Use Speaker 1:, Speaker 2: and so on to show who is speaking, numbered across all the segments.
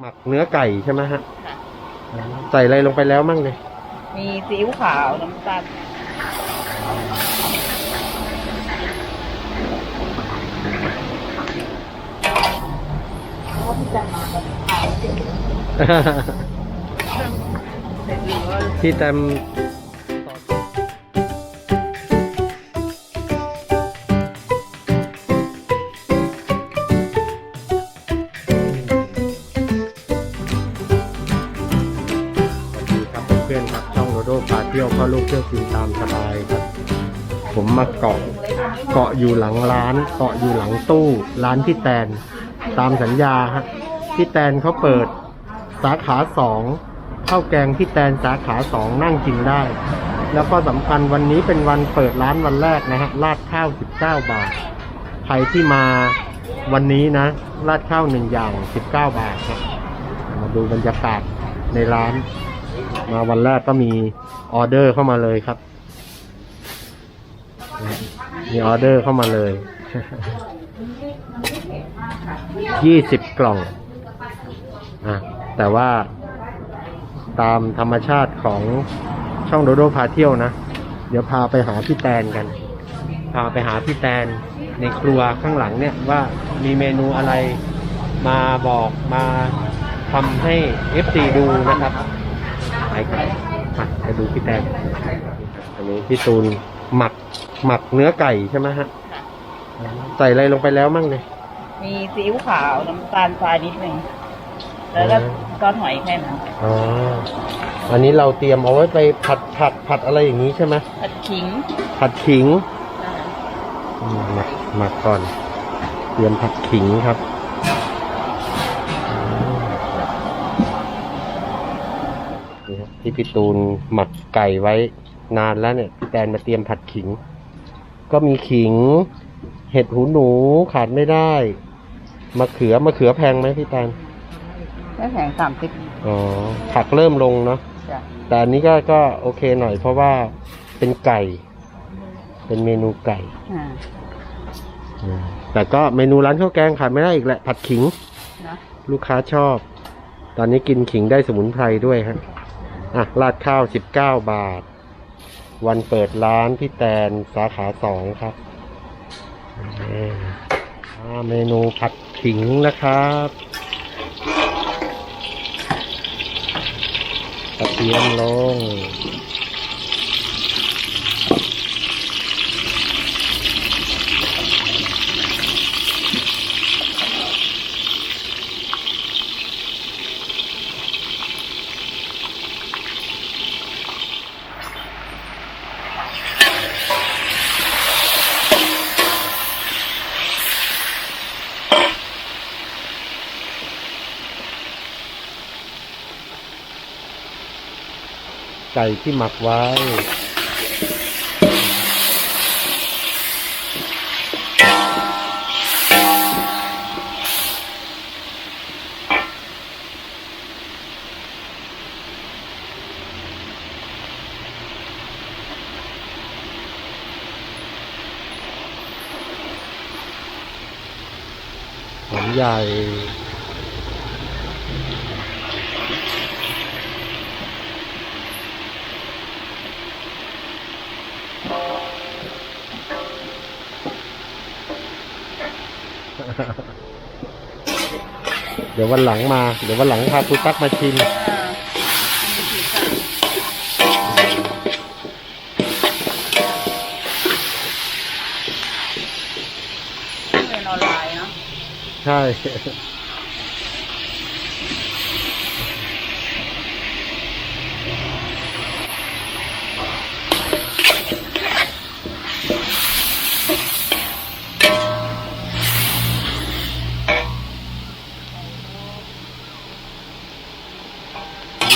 Speaker 1: หมักเนื้อไก่ใช่ไหมฮะ
Speaker 2: ค่ะ
Speaker 1: ใส่อะไรลงไปแล้วมั่งเนี่ย
Speaker 2: มีซีอิ๊วขาวน้ำตาล
Speaker 1: พี่แตมาเที่ยวพ่อลูกเที่ยวกินตามสบายครับ ผมมาเกาะเกาะอยู่หลังร้าน เกาะอยู่หลังตู้ ร้านพี่แตนตามสัญญาฮะพี่แตนเขาเปิดสาขาสองข้าวแกงพี่แตนสาขาสองนั่งกินได้ แล้วก็สำคัญวันนี้เป็นวันเปิดร้านวันแรกนะฮะราดข้าว 19 บาท ใครที่มาวันนี้นะราดข้าวหนึ่งอย่าง 19 บาทครับมาดูบรรยากาศในร้าน มาวันแรกก็มีออเดอร์เข้ามาเลยครับ มีออเดอร์เข้ามาเลยยี่สิบกล่องอะแต่ว่าตามธรรมชาติของช่องโดโดพาเที่ยวนะ เดี๋ยวพาไปหาพี่แตนกัน พาไปหาพี่แตนในครัวข้างหลังเนี่ยว่ามีเมนูอะไรมาบอกมาทำให้ FC ดูนะครับ ไปกันอะไปดูพี่แตนอันนี้พี่ตูนหมักหมักเนื้อไก่ใช่ไหมฮะ
Speaker 2: ค่ะ
Speaker 1: ใส่อะไรลงไปแล้วมั่งเนี่ย
Speaker 2: มีซีอิ๊วขาวน้ำตาลทรายนิดนึงแล้วก็
Speaker 1: อืม
Speaker 2: ก้อนหอยแค่นั้น
Speaker 1: อ๋ออันนี้เราเตรียมเอาไว้ไปผัดผัดผัดอะไรอย่างนี้ใช่ไหม
Speaker 2: ผัดขิง
Speaker 1: ผัดขิง
Speaker 2: อ่า
Speaker 1: อืมหมักหมักก่อน เตรียมผัดขิงครับ ที่พี่ตูนหมักไก่ไว้นานแล้วเนี่ยพี่แตนมาเตรียมผัดขิง ก็มีขิง เห็ดหูหนูขาดไม่ได้มะเขือมะเขือแพงไหมพี่แตน
Speaker 2: แค่แผงสามสิบ
Speaker 1: อ๋อผักเริ่มลงเนาะ
Speaker 2: จ้ะ
Speaker 1: แต่อันนี้ก็ก็โอเคหน่อยเพราะว่าเป็นไก่ เป็นเมนูไก่
Speaker 2: อ่า
Speaker 1: อืมแต่ก็เมนูร้านข้าวแกงขาดไม่ได้อีกแหละผัดขิง
Speaker 2: นะ
Speaker 1: ลูกค้าชอบ ตอนนี้กินขิงได้สมุนไพรด้วยฮะ อะราดข้าว 19 บาท วันเปิดร้านพี่แตนสาขาสองครับค่าเมนูผัดขิงนะครับกระเทียมลง ไก่ที่หมักไว้ หอมใหญ่ เดี๋ยววันหลังมา เดี๋ยววันหลังพาคุณตั๊กมาชิม
Speaker 2: อ่าเรียนออนไลน์เนาะ
Speaker 1: ใช่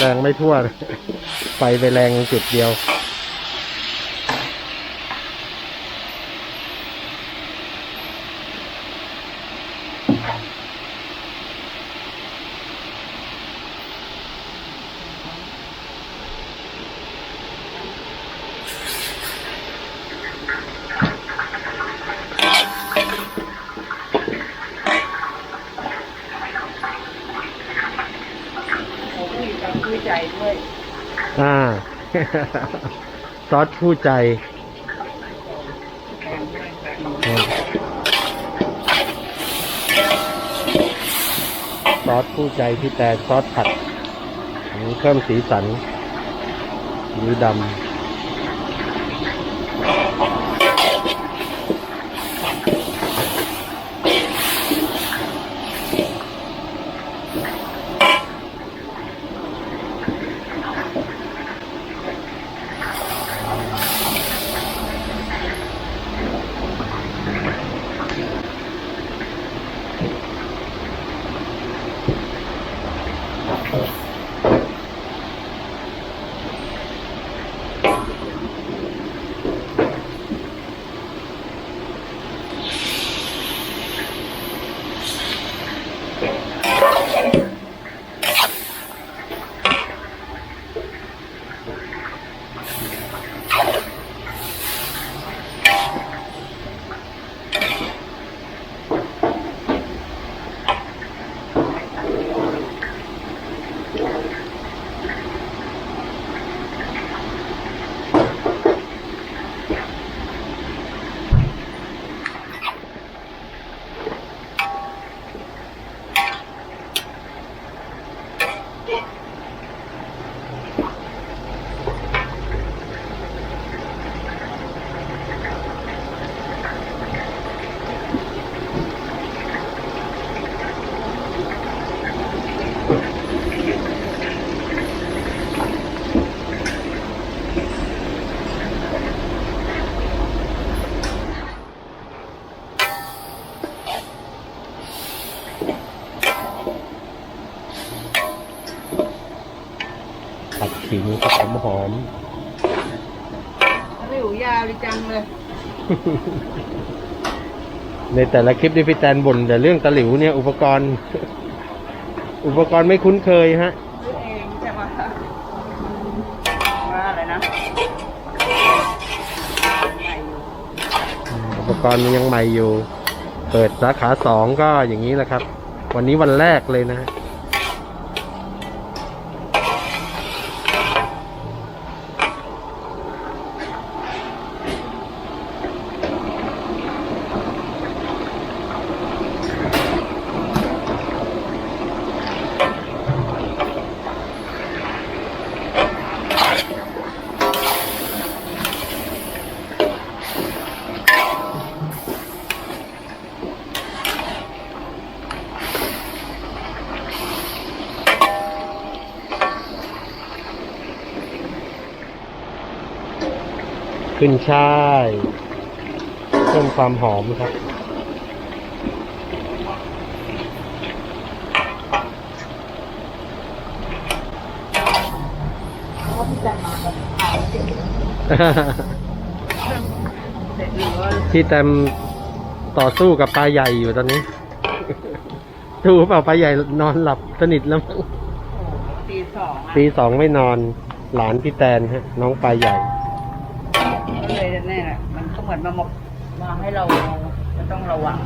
Speaker 1: แรงไม่ทั่วไฟไปแรงจุดเดียว
Speaker 2: เด้วยใจด้วย
Speaker 1: อ่า ซอสผู้ใจซอสผู้ใจที่แต่ซอสผัดอันนี้เพิ่มสีสันมีดำ ผัดขิงกับหอมหอม
Speaker 2: ไม่หูยาวเลยจังเลย
Speaker 1: ๆในแต่ละคลิปที่พี่แตนบ่นแต่เรื่องตะหลิวเนี่ย อุปกรณ์ อุปกรณ์ไม่คุ้นเคยฮะ
Speaker 2: ซื้อเองใช่ไหมว่าอะไรนะ
Speaker 1: อุปกรณ์มันยังใหม่อยู่ เปิดสาขาสองก็อย่างนี้แหละครับ วันนี้วันแรกเลยนะฮะ ขึ้นช่ายเพิ่มความหอมครับ
Speaker 2: เสร็จหรือว่า
Speaker 1: ที่แตมต่อสู้กับปลาใหญ่อยู่ตอนนี้ ดูเปล่าปลาใหญ่นอนหลับสนิทแล้วมั้ง
Speaker 2: ตีสองอะ
Speaker 1: ตีสองไม่นอน หลานพี่แตนฮะ น้องปลาใหญ่
Speaker 2: ก็เลยแน่แหละมันก็เหมือนมาหมกมาให้เราก็ต้องระวัง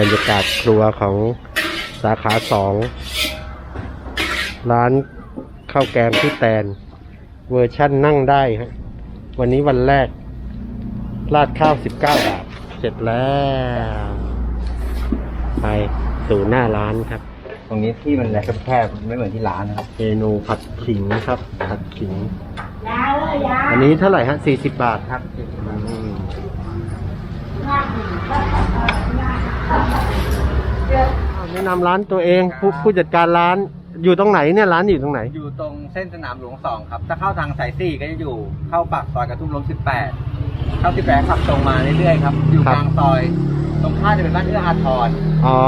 Speaker 1: บรรยากาศครัวของสาขาสองร้านข้าวแกงพี่แตน เวอร์ชั่นนั่งได้ฮะวันนี้วันแรก ราดข้าว 19 บาท เสร็จแล้ว ไปสู่หน้าร้านครับ
Speaker 3: ตรงนี้ที่มันแคบๆไม่เหมือนที่ร้านนะครับ
Speaker 1: เมนูผัดขิงครับ ผัดขิง อันนี้เท่าไหร่ฮะ40 บาทครับ อืมอ้าว แนะนำร้านตัวเองผู้ผู้จัดการร้านอยู่ตรงไหนเนี่ยร้านอยู่ตรงไหน
Speaker 3: อยู่ตรงเส้นสนามหลวงสองครับ ถ้าเข้าทางสายสี่ก็จะอยู่เข้าปากซอยกระทุ่มล้มสิบแปดเข้าสิบแปดขับตรงมาเรื่อยๆครับ อยู่
Speaker 1: ครั
Speaker 3: ก
Speaker 1: บ
Speaker 3: ลางซอย ตรงข้ามจะเป็นบ้านเอื้ออาทร
Speaker 1: อ๋อ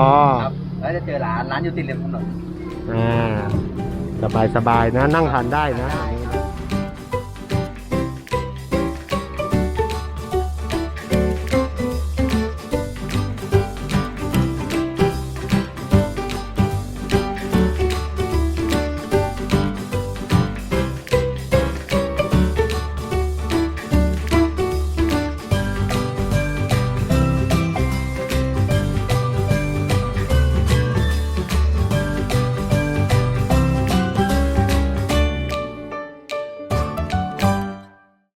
Speaker 3: ครับแล้วจะเจอร้านร้านอยู่ติดริมถนน
Speaker 1: อ่าสบายสบายๆนะนั่งทานได้นะอันนี้